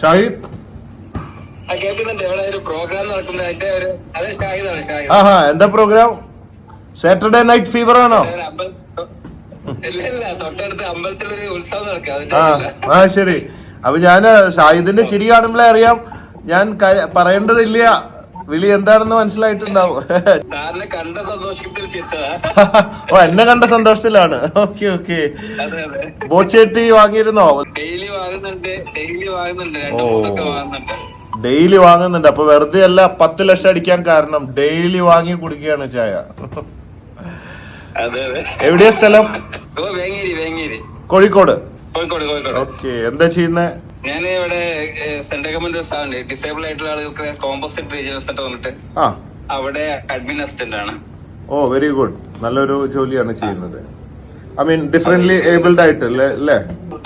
ഷാഹിദ്? ആഹാ എന്താ programme Saturday night fever ആണോ? ആ ശരി. അപ്പൊ ഞാൻ ഷാഹിദിന്റെ ചിരി കാണുമ്പോഴേ അറിയാം. ഞാൻ പറയേണ്ടതില്ല. വിളി എന്താണെന്ന് മനസ്സിലായിട്ടുണ്ടാവും. കണ്ട സന്തോഷത്തിൽ ഓ എന്നെ കണ്ട സന്തോഷത്തിലാണ്. Okay okay. ബോച്ചേട്ടി വാങ്ങിയിരുന്നോ? ഡെയിലി വാങ്ങുന്നുണ്ട് ഡെയിലി വാങ്ങുന്നുണ്ട് ഓ. ഡെയിലി വാങ്ങുന്നുണ്ട്. അപ്പൊ വെറുതെ അല്ല പത്ത് ലക്ഷം അടിക്കാൻ കാരണം ഡെയിലി വാങ്ങി കുടിക്കുകയാണ് ചായ. എവിടെയാ സ്ഥലം? കോഴിക്കോട്. ഓക്കെ എന്താ ചെയ്യുന്നേ? ഞാൻ ഇവിടെ സെൻട്രൽ ഗവൺമെന്റ് സ്ഥാപനം ഡിസേബിൾ ആയിട്ടുള്ള ആളുകൾക്ക് കോമ്പോസിറ്റ് റീജിയണൽ സെന്റർ വന്നിട്ട് ആ. അവിടെ അഡ്മിൻ അസിസ്റ്റന്റ് ആണ്. ഓ വെരി ഗുഡ്. നല്ലൊരു ജോലിയാണ് ചെയ്യുന്നത്. ഐ മീൻ ഡിഫറെന്റ്ലി ഏബിൾഡ് ആയിട്ട് അല്ലേ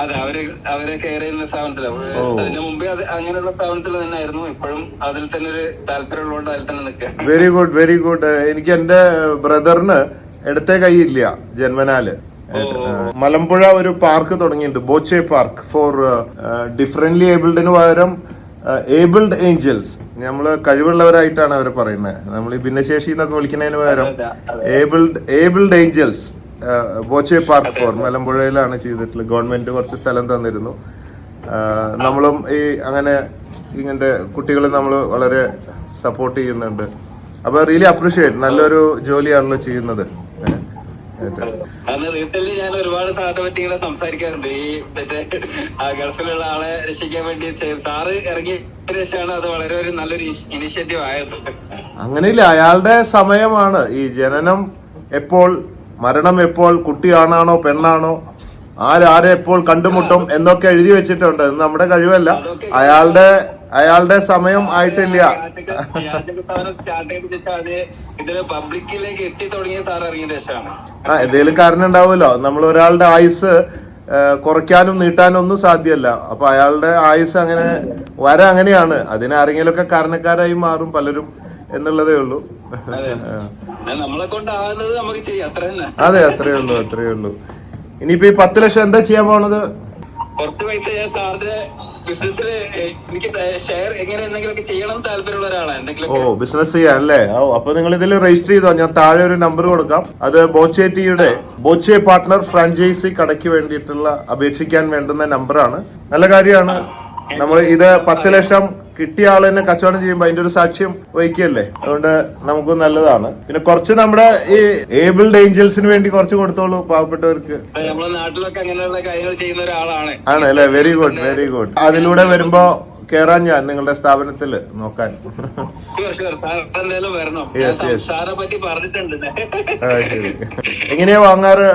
അതെ അവർ അവരെ കെയർ ചെയ്യുന്ന സ്ഥാപനത്തിൽ ഓ. അതിന് മുമ്പേ അത് അങ്ങനെയുള്ള സ്ഥാപനത്തിൽ തന്നെ ആയിരുന്നു ഇപ്പോഴും അതിൽ തന്നെ ഒരു താല്പര്യമുള്ളതുകൊണ്ട് അതിൽ തന്നെ നിൽക്കുക വെരി ഗുഡ് വെരി ഗുഡ്. എനിക്ക് എന്റെ ബ്രദറിന് ഇടത്തെ കൈയില്ല ജന്മനാല്. മലമ്പുഴ ഒരു പാർക്ക് തുടങ്ങിയിട്ടുണ്ട്. ബോച്ചെ പാർക്ക് ഫോർ ഡിഫറെന്റ്ലി ഏബിൾഡിന് പകരം ഏബിൾഡ് ഏഞ്ചൽസ്. നമ്മൾ കഴിവുള്ളവരായിട്ടാണ് അവർ പറയുന്നത്. നമ്മൾ ഈ ഭിന്നശേഷി എന്നൊക്കെ വിളിക്കുന്നതിന് പകരം abled abled angels Boche park for മലമ്പുഴയിലാണ് ചെയ്തിട്ടുള്ളത്. ഗവൺമെന്റ് കുറച്ച് സ്ഥലം തന്നിരുന്നു. നമ്മളും ഈ അങ്ങനെ ഇങ്ങനത്തെ കുട്ടികളെ നമ്മൾ വളരെ സപ്പോർട്ട് ചെയ്യുന്നുണ്ട്. അപ്പൊ റിയലി അപ്രീഷിയേറ്റ് നല്ലൊരു ജോലിയാണല്ലോ ചെയ്യുന്നത്. അന്ന് റീസെന്റ് ഞാൻ ഒരുപാട് സാറിനെ പറ്റി ഇങ്ങനെ സംസാരിക്കാറുണ്ട്. ഈ മറ്റേ ആ ഗൾഫിലുള്ള ആളെ രക്ഷിക്കാൻ വേണ്ടി സാറ് ഇറങ്ങിയ ശേഷമാണ് അത് വളരെ ഒരു നല്ലൊരു ഇനിഷ്യേറ്റീവ് ആയത്. അങ്ങനെയില്ല. അയാളുടെ സമയമാണ്. ഈ ജനനം എപ്പോൾ മരണം എപ്പോൾ കുട്ടി ആണാണോ പെണ്ണാണോ ആരാരെ എപ്പോൾ കണ്ടുമുട്ടും എന്നൊക്കെ എഴുതി വെച്ചിട്ടുണ്ട്. നമ്മുടെ കഴിവല്ല. അയാളുടെ അയാളുടെ സമയം ആയിട്ടില്ല. എന്തെങ്കിലും കാരണം ഉണ്ടാവുമല്ലോ. നമ്മൾ ഒരാളുടെ ആയുസ് കുറയ്ക്കാനും നീട്ടാനും ഒന്നും സാധ്യമല്ല. അപ്പൊ അയാളുടെ ആയുസ് അങ്ങനെ വര അങ്ങനെയാണ്. അതിന് ആരെങ്കിലുമൊക്കെ കാരണക്കാരായി മാറും പലരും എന്നുള്ളതേ ഉള്ളൂ. അതെ. അത്ര അതെ അത്രേ ഉള്ളൂ അത്രേ ഉള്ളൂ. ഇനിയിപ്പോ ഈ പത്ത് ലക്ഷം എന്താ ചെയ്യാൻ പോണത്? കുറച്ച് പൈസ ഞാൻ സാറിന്റെ ബിസിനസ്സിൽ എനിക്ക് ഷെയർ എങ്ങനെ എന്തെങ്കിലുമൊക്കെ ചെയ്യണം താല്പര്യമുള്ള ഒരാളാണ് ഓ എന്തെങ്കിലും ബിസിനസ് ചെയ്യാൻ അല്ലേ? ഓ അപ്പൊ നിങ്ങൾ ഇതിൽ രജിസ്റ്റർ ചെയ്തോ? ഞാൻ താഴെ ഒരു നമ്പർ കൊടുക്കാം. അത് ബോച്ചെ ടിയുടെ ബോച്ചെ പാർട്ട്ണർ ഫ്രാഞ്ചൈസി കടയ്ക്ക് വേണ്ടിയിട്ടുള്ള അപേക്ഷിക്കാൻ വേണ്ടുന്ന നമ്പറാണ് നല്ല കാര്യമാണ്. നമ്മൾ ഇത് പത്ത് ലക്ഷം കിട്ടിയ ആൾ തന്നെ കച്ചവടം ചെയ്യുമ്പോൾ അതിന്റെ ഒരു സാക്ഷ്യം വഹിക്കല്ലേ അതുകൊണ്ട് നമുക്ക് നല്ലതാണ്. പിന്നെ കുറച്ച് നമ്മുടെ ഈ ഏബിൾഡ് ഏഞ്ചൽസിന് വേണ്ടി കുറച്ച് കൊടുത്തോളൂ പാവപ്പെട്ടവർക്ക്. നമ്മുടെ നാട്ടിലൊക്കെ അങ്ങനെയുള്ള കാര്യങ്ങൾ ചെയ്യുന്ന ഒരാളാണ്. ആണ് അല്ലെ? വെരി ഗുഡ് വെരി ഗുഡ് അതിലൂടെ വരുമ്പോ കേറാൻ ഞാൻ നിങ്ങളുടെ സ്ഥാപനത്തിൽ നോക്കാൻ. എങ്ങനെയാ വാങ്ങാറ്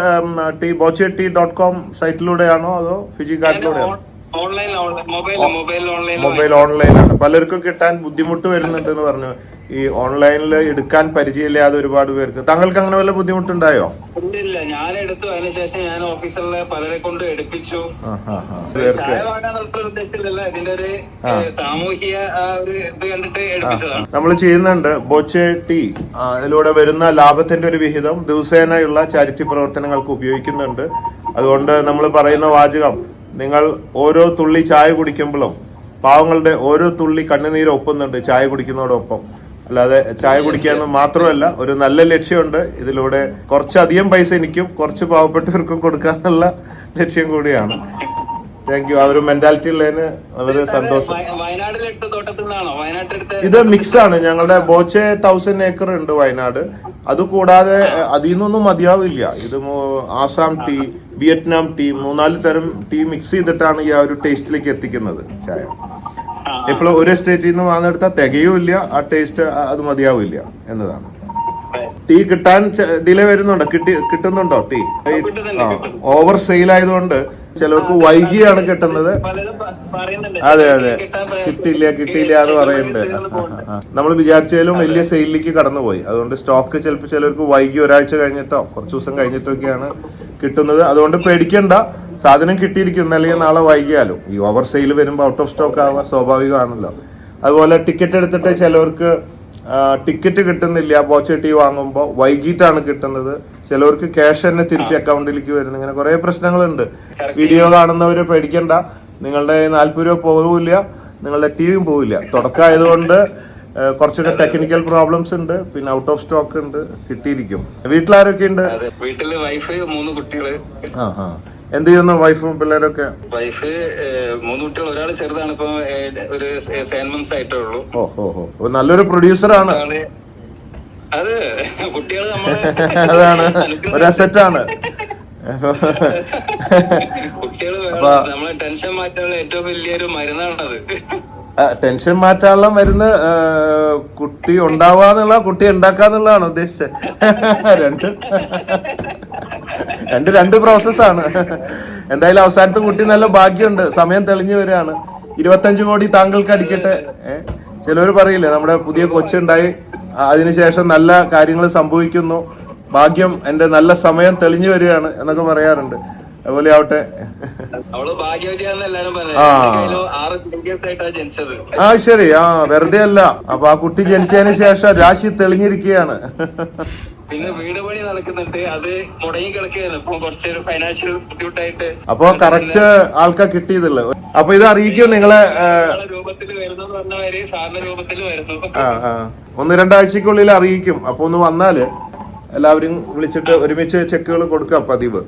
tea Boche tea dot com സൈറ്റിലൂടെയാണോ അതോ ഫിജി കാർഡിലൂടെയാണോ മൊബൈൽ ഓൺലൈനാണ് പലർക്കും കിട്ടാൻ ബുദ്ധിമുട്ട് വരുന്നുണ്ട് എന്ന് പറഞ്ഞു. ഈ ഓൺലൈനിൽ എടുക്കാൻ പരിചയമില്ലാതെ ഒരുപാട് പേർക്ക്. താങ്കൾക്ക് അങ്ങനെ വല്ല ബുദ്ധിമുട്ടുണ്ടായോ? ഇല്ല ഞാൻ എടുത്തു. അതിനുശേഷം ഞാൻ ഓഫീസറിലെ പലരെ കൊണ്ട് എടുപ്പിച്ചു. നമ്മൾ ചെയ്യുന്നുണ്ട്. ബോച്ചെ ടീ അതിലൂടെ വരുന്ന ലാഭത്തിന്റെ ഒരു വിഹിതം ദിവസേനയുള്ള ചാരിറ്റി പ്രവർത്തനങ്ങൾക്ക് ഉപയോഗിക്കുന്നുണ്ട്. അതുകൊണ്ട് നമ്മൾ പറയുന്ന വാചകം നിങ്ങൾ ഓരോ തുള്ളി ചായ കുടിക്കുമ്പോഴും പാവങ്ങളുടെ ഓരോ തുള്ളി കണ്ണുനീര് ഒപ്പുന്നുണ്ട് ചായ കുടിക്കുന്നതോടൊപ്പം. അല്ലാതെ ചായ കുടിക്കാന്ന് മാത്രമല്ല ഒരു നല്ല ലക്ഷ്യമുണ്ട്. ഇതിലൂടെ കുറച്ചധികം പൈസ എനിക്കും കുറച്ച് പാവപ്പെട്ടവർക്കും കൊടുക്കാന്നുള്ള ലക്ഷ്യം കൂടിയാണ്. താങ്ക് യു ആ ഒരു മെന്റാലിറ്റി ഉള്ളതിന് വളരെ സന്തോഷം. ഇത് മിക്സ് ആണ്. ഞങ്ങളുടെ ബോച്ചെ തൗസൻഡ് ഏക്കർ ഉണ്ട് വയനാട്. അതുകൂടാതെ കൂടാതെ അതിൽ നിന്നൊന്നും മതിയാവില്ല. ഇത് Assam tea Vietnam tea Munnar തരം ടീ മിക്സ് ചെയ്തിട്ടാണ് ഈ ആ ഒരു ടേസ്റ്റിലേക്ക് എത്തിക്കുന്നത് ചായ. എപ്പോഴും ഇപ്പോൾ ഒരു സ്റ്റേറ്റിൽ നിന്ന് വാങ്ങെടുത്താൽ തികയുമില്ല ആ ടേസ്റ്റ് അത് മതിയാവില്ല എന്നതാണ്. ടീ കിട്ടാൻ ഡിലേ വരുന്നുണ്ടോ? കിട്ടി കിട്ടുന്നുണ്ടോ ടീ. ഓവർ സെയിൽ ആയതുകൊണ്ട് ചിലർക്ക് വൈകിയാണ് കിട്ടുന്നത്. അതെ അതെ. കിട്ടില്ല കിട്ടില്ല എന്ന് പറയുന്നുണ്ട്. നമ്മൾ വിചാരിച്ചാലും വലിയ സെയിലിലേക്ക് കടന്നുപോയി. അതുകൊണ്ട് സ്റ്റോക്ക് ചിലപ്പോൾ ചിലർക്ക് വൈകി ഒരാഴ്ച കഴിഞ്ഞിട്ടോ കുറച്ച് ദിവസം കഴിഞ്ഞിട്ടോ ഒക്കെയാണ് കിട്ടുന്നത്. അതുകൊണ്ട് പേടിക്കണ്ട. സാധനം കിട്ടിയിരിക്കും അല്ലെങ്കിൽ നാളെ വൈകിയാലും. ഈ ഓവർ സെയിൽ വരുമ്പോൾ ഔട്ട് ഓഫ് സ്റ്റോക്ക് ആവുക സ്വാഭാവികമാണല്ലോ. അതുപോലെ ടിക്കറ്റ് എടുത്തിട്ട് ചിലവർക്ക് ടിക്കറ്റ് കിട്ടുന്നില്ല. ബോച്ച ടീ വാങ്ങുമ്പോൾ വൈകിട്ടാണ് കിട്ടുന്നത്. ചിലവർക്ക് ക്യാഷ് തന്നെ തിരിച്ച് അക്കൗണ്ടിലേക്ക് വരുന്നു. ഇങ്ങനെ കുറെ പ്രശ്നങ്ങളുണ്ട്. വീഡിയോ കാണുന്നവർ പേടിക്കണ്ട. നിങ്ങളുടെ നാൽപ്പത് രൂപ പോവില്ല നിങ്ങളുടെ ടീവും പോവില്ല. തുടക്കമായതുകൊണ്ട് കുറച്ചൊക്കെ ടെക്നിക്കൽ പ്രോബ്ലംസ് ഉണ്ട്. പിന്നെ ഔട്ട് ഓഫ് സ്റ്റോക്ക് ഉണ്ട്. കിട്ടിയിരിക്കും. വീട്ടിലാരൊക്കെ ഉണ്ട് വീട്ടിൽ വൈഫ് മൂന്ന് കുട്ടികൾ. ആ ആ. എന്ത് ചെയ്യുന്നു വൈഫും പിള്ളേരൊക്കെ? വൈഫ് മൂന്ന് കുട്ടികൾ. ഒരാൾ ചെറുതാണ്. ഇപ്പൊ ഒരു സെവൻ മന്ത്സ് ആയിട്ടേ ഉള്ളൂ. ഓഹോ നല്ലൊരു പ്രൊഡ്യൂസർ ആണ്. അത് കുട്ടികൾ അതാണ്. ഒരു കുട്ടികൾ അപ്പൊ- നമ്മളെ ടെൻഷൻ മാറ്റാനുള്ള ഏറ്റവും വലിയൊരു മരുന്നാണത്. ടെൻഷൻ മാറ്റാനുള്ള മരുന്ന് കുട്ടി ഉണ്ടാവാന്നുള്ള കുട്ടി ഉണ്ടാക്കാന്നുള്ളതാണ് ഉദ്ദേശിച്ചത്. രണ്ട്. രണ്ട് രണ്ട് പ്രോസസ്സാണ് എന്തായാലും അവസാനത്തെ കുട്ടി നല്ല ഭാഗ്യമുണ്ട്. സമയം തെളിഞ്ഞു വരികയാണ്. ഇരുപത്തഞ്ച് കോടി താങ്കൾക്ക് അടിക്കട്ടെ. ചിലവർ പറയില്ലേ നമ്മുടെ പുതിയ കൊച്ചുണ്ടായി. അതിനുശേഷം നല്ല കാര്യങ്ങൾ സംഭവിക്കുന്നു. ഭാഗ്യം എന്റെ നല്ല സമയം തെളിഞ്ഞു വരികയാണ് എന്നൊക്കെ പറയാറുണ്ട്. അതുപോലെ ആവട്ടെ. ആ. ശരി. ആ വെറുതെ അല്ല. അപ്പൊ ആ കുട്ടി ജനിച്ചതിന് ശേഷം രാശി തെളിഞ്ഞിരിക്കുകയാണ്. പിന്നെ വീട് പണി നടക്കുന്നുണ്ട്. അത് മുടങ്ങി കിടക്കുകയാണ്. ഇപ്പൊ കുറച്ചൊരു ഫൈനാൻഷ്യൽ ബുദ്ധിമുട്ടായിട്ട്. അപ്പൊ കറക്റ്റ് ആൾക്കാ കിട്ടിയതല്ലേ അപ്പൊ ഇത് അറിയിക്കും നിങ്ങളെ രൂപത്തിൽ വരുന്നു എന്ന് പറഞ്ഞ സാറിന്റെ രൂപത്തിൽ വരുന്നു. ഒന്ന് രണ്ടാഴ്ചക്കുള്ളിൽ അറിയിക്കും. അപ്പൊ ഒന്ന് വന്നാൽ എല്ലാവരും വിളിച്ചിട്ട് ഒരുമിച്ച് ചെക്കുകൾ കൊടുക്കാം പതിവ്.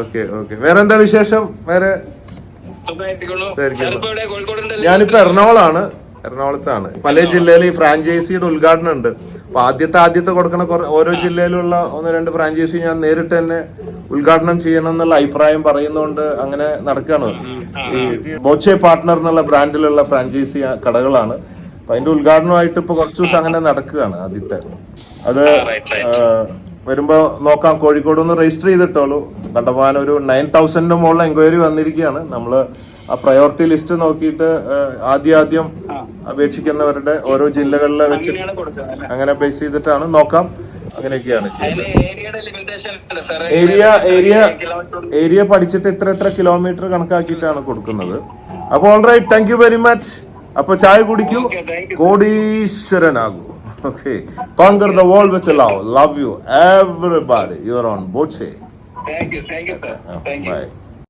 Okay okay. വേറെ എന്താ വിശേഷം? വേറെ? ഞാനിപ്പോ എറണാകുളാണ്. എറണാകുളത്താണ്. പല ജില്ലയിൽ ഈ ഫ്രാഞ്ചൈസിയുടെ ഉദ്ഘാടനം ഉണ്ട്. അപ്പൊ ആദ്യത്തെ ആദ്യത്തെ കൊടുക്കണ ഓരോ ജില്ലയിലുള്ള ഒന്ന് രണ്ട് ഫ്രാഞ്ചൈസി ഞാൻ നേരിട്ട് തന്നെ ഉദ്ഘാടനം ചെയ്യണം എന്നുള്ള അഭിപ്രായം പറയുന്നതുകൊണ്ട് അങ്ങനെ നടക്കുകയാണ് ഈ ബോച്ചെ പാർട്ട്ണർ എന്നുള്ള ബ്രാൻഡിലുള്ള ഫ്രാഞ്ചൈസി കടകളാണ്. അപ്പൊ അതിന്റെ ഉദ്ഘാടനമായിട്ട് ഇപ്പൊ കുറച്ച് ദിവസം അങ്ങനെ നടക്കുകയാണ് ആദ്യത്തെ. അത് ആ, വരുമ്പോ നോക്കാം. കോഴിക്കോട് ഒന്ന് രജിസ്റ്റർ ചെയ്തിട്ടോളൂ. കണ്ടമാനം ഒരു നയൻ തൗസൻഡിന് മുകളിൽ എൻക്വയറി വന്നിരിക്കുകയാണ്. നമ്മൾ ആ പ്രയോറിറ്റി ലിസ്റ്റ് നോക്കിയിട്ട് ആദ്യം ആദ്യം അപേക്ഷിക്കുന്നവരുടെ ഓരോ ജില്ലകളിലെ വെച്ച്? അങ്ങനെ ബേസ് ചെയ്തിട്ടാണ്. നോക്കാം. അങ്ങനെയൊക്കെയാണ് ഏരിയ ഏരിയ ഏരിയ പഠിച്ചിട്ട് ഇത്ര ഇത്ര കിലോമീറ്റർ കണക്കാക്കിയിട്ടാണ് കൊടുക്കുന്നത്. അപ്പോൾ all right thank you very much അപ്പൊ ചായ കുടിക്കൂ. കോടീശ്വരനാകൂ. Okay. Conquer the world with love. Love you, everybody. You are on Boche. Thank you. Thank you, sir. Oh, thank you. Bye.